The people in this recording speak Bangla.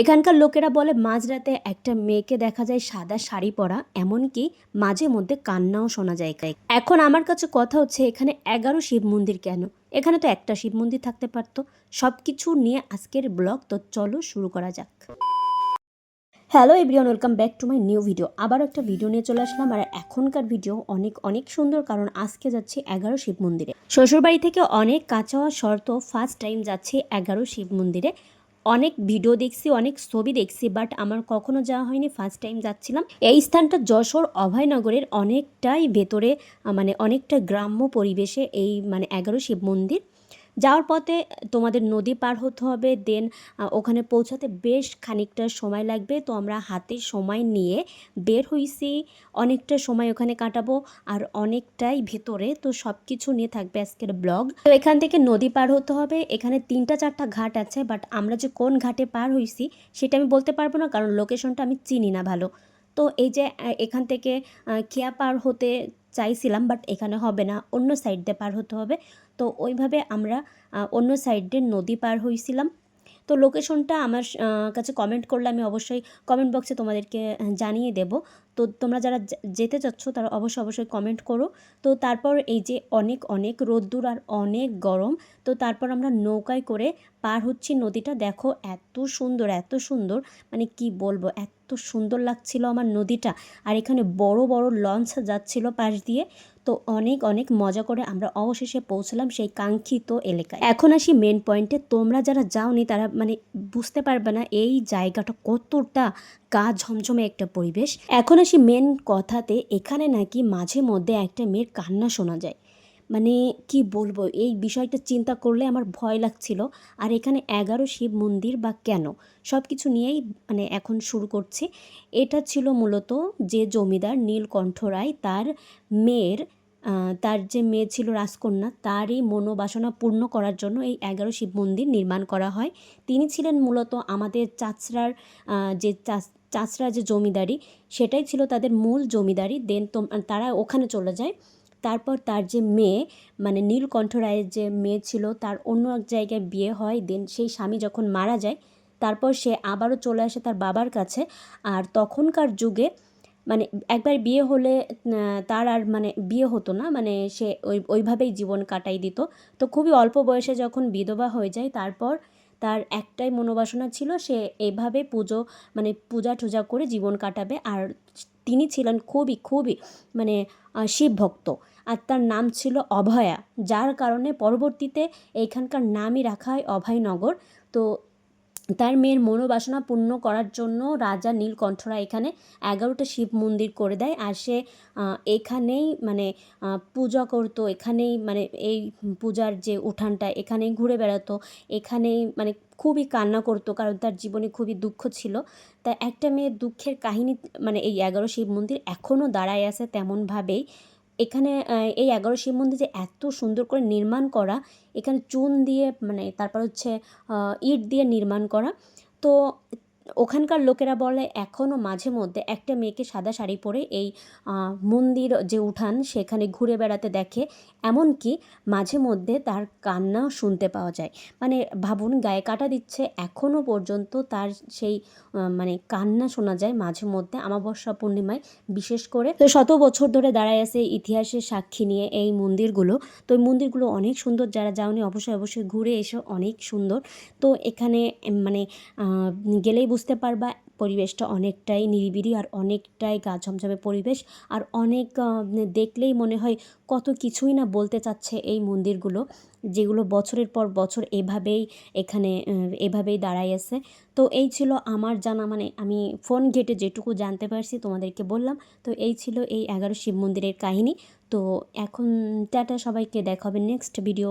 এখানকার লোকেরা বলে, মাঝরাতে একটা মেয়েকে দেখা যায় সাদা শাড়ি পরা, এমনকি মাঝে মধ্যে কান্নাও শোনা যায় এখন আমার কাছে কথা হচ্ছে, এখানে এগারো শিব মন্দির কেন? এখানে তো একটা শিব মন্দির থাকতে পারতো। সব কিছু নিয়ে আজকের ব্লগ, তো চলো শুরু করা যাক। Hello everyone, welcome back to my new video. আবার একটা ভিডিও নিয়ে চলে আসলাম, আর এখনকার ভিডিও অনেক অনেক সুন্দর, কারণ আজকে যাচ্ছি এগারো শিব মন্দিরে। শ্বশুরবাড়ি থেকে অনেক কাঁচা শর্ত ফার্স্ট টাইম যাচ্ছি এগারো শিব মন্দিরে। অনেক ভিডিও দেখছি, অনেক ছবি দেখছি বাট আমার কখনো যাওয়া হয়নি ফার্স্ট টাইম যাচ্ছিলাম। এই স্থানটা যশোর অভয়নগরের অনেকটাই ভেতরে মানে অনেকটা গ্রাম্য পরিবেশে এই মানে এগারো শিব মন্দির। যাওয়ার পথে তোমাদের নদী পার হতে হবে দেন ওখানে পৌঁছাতে বেশ খানিকটা সময় লাগবে। তো আমরা হাতে সময় নিয়ে বের হইছি। অনেকটা সময় ওখানে কাটাবো আর অনেকটাই ভেতরে। তো সব কিছু নিয়ে থাকবে আজকের ব্লগ। তো এখান থেকে নদী পার হতে হবে। এখানে তিনটা চারটা ঘাট আছে বাট আমরা যে কোন ঘাটে পার হইছি সেটা আমি বলতে পারব না, কারণ লোকেশনটা আমি চিনি না ভালো। তো এই যে এখান থেকে খেয়া পার হতে চাইছিলাম বাট এখানে হবে না। অন্য সাইড দিয়ে পার হতে হবে। তো ওইভাবে আমরা অন্য সাইড দিয়ে নদী পার হয়েছিলাম তো লোকেশনটা আমার কাছে কমেন্ট করলে আমি অবশ্যই কমেন্ট বক্সে তোমাদেরকে জানিয়ে দেব। তো তোমরা যারা যেতে চাচ্ছ তারা অবশ্যই অবশ্যই কমেন্ট করো। তো তারপর এই যে অনেক অনেক রোদ্দুর আর অনেক গরম, তো তারপর আমরা নৌকায় করে পার হচ্ছি নদীটা। দেখো এত সুন্দর এত সুন্দর মানে কি বলব, এত সুন্দর লাগছিল আমার নদীটা। আর এখানে বড় বড় লঞ্চ যাচ্ছিল পাশ দিয়ে। তো অনেক অনেক মজা করে আমরা অবশেষে পৌঁছলাম সেই কাঙ্ক্ষিত এলাকায়। এখন আসি মেন পয়েন্টে তোমরা যারা যাওনি, তারা মানে বুঝতে পারবে না এই জায়গাটা কতটা গা ঝমঝমে একটা পরিবেশ। এখন আসি মেন কথাতে, এখানে নাকি মাঝে মধ্যে একটা মেয়ের কান্না শোনা যায়। মানে কি বলব, এই বিষয়টা চিন্তা করলে আমার ভয় লাগছিল। আর এখানে এগারো শিব মন্দির বা কেন? সব কিছু নিয়েই মানে এখন শুরু করছি। এটা ছিল মূলত যে জমিদার নীলকণ্ঠ রায়, তার মেয়ের তার যে মেয়ে ছিল রাজকন্যা, তারই মনোবাসনা পূর্ণ করার জন্য এই এগারো শিব মন্দির নির্মাণ করা হয়। তিনি ছিলেন মূলত আমাদের চাচরার যে চাচ- চাচরা যে জমিদারি, সেটাই ছিল তাদের মূল জমিদারি। দেন তারা ওখানে চলে যায়। তারপর তার যে মেয়ে মানে নীলকণ্ঠ রায়ের যে মেয়ে ছিল, তার অন্য এক জায়গায় বিয়ে হয়। দেন সেই স্বামী যখন মারা যায়, তারপর সে আবারও চলে আসে তার বাবার কাছে। আর তখনকার যুগে মানে একবার বিয়ে হলে তার আর মানে বিয়ে হতো না। মানে সে ওই, ওইভাবেই জীবন কাটাই দিত। তো খুবই অল্প বয়সে যখন বিধবা হয়ে যায়, তারপর তার একটাই মনোবাসনা ছিল সে এভাবে পুজো মানে পূজা টুজা করে জীবন কাটাবে। আর তিনি ছিলেন খুবই খুবই মানে শিব ভক্ত আর তার নাম ছিল অভয়া, যার কারণে পরবর্তীতে এইখানকার নামই রাখা হয় অভয়নগর। তো তার মেয়ের মনোবাসনা পূর্ণ করার জন্য রাজা নীলকণ্ঠরা এখানে এগারোটা শিব মন্দির করে দেয়। আর সে এখানেই মানে পূজা করতো, এখানেই মানে এই পূজার যে উঠানটা, এখানেই ঘুরে বেড়াতো, এখানেই মানে খুবই কান্না করতো, কারণ তার জীবনে খুবই দুঃখ ছিল। তা একটা মেয়ের দুঃখের কাহিনী মানে এই এগারো শিব মন্দির এখনও দাঁড়ায় আছে তেমনভাবেই। এখানে এই এগারো শিব মন্দির যে এত সুন্দর করে নির্মাণ করা, এখানে চুন দিয়ে মানে তারপর হচ্ছে ইট দিয়ে নির্মাণ করা, তো ওখানকার লোকেরা বলে এখনও মাঝে মধ্যে একটা মেয়েকে সাদা শাড়ি পরে এই মন্দির যে উঠান সেখানে ঘুরে বেড়াতে দেখে। এমনকি মাঝে মধ্যে তার কান্না শুনতে পাওয়া যায়। মানে ভাবুন, গায়ে কাটা দিচ্ছে এখনও পর্যন্ত তার সেই মানে কান্না শোনা যায় মাঝে মধ্যে আমাবস্যা পূর্ণিমায়। বিশেষ করে তো শত বছর ধরে দাঁড়ায় আছে ইতিহাসের সাক্ষী নিয়ে এই মন্দিরগুলো। তো এই মন্দিরগুলো অনেক সুন্দর। যারা যাওনি, অবশ্যই অবশ্যই ঘুরে এসো, অনেক সুন্দর। তো এখানে মানে গেলেই বুঝতে পারবা, পরিবেশটা অনেকটাই নিরিবিলি আর অনেকটাই গা ঝমঝমে পরিবেশ। আর অনেক দেখলেই মনে হয় কত কিছুই না বলতে চাচ্ছে এই মন্দিরগুলো, যেগুলো বছরের পর বছর এভাবেই এখানে এভাবেই দাঁড়াই আছে। তো এই ছিল আমার জানা মানে আমি ফোন ঘেটে যেটুকু জানতে পারছি তোমাদেরকে বললাম। তো এই ছিল এই এগারো শিব মন্দিরের কাহিনী। তো এখন টাটা, সবাইকে দেখা হবে নেক্সট ভিডিও।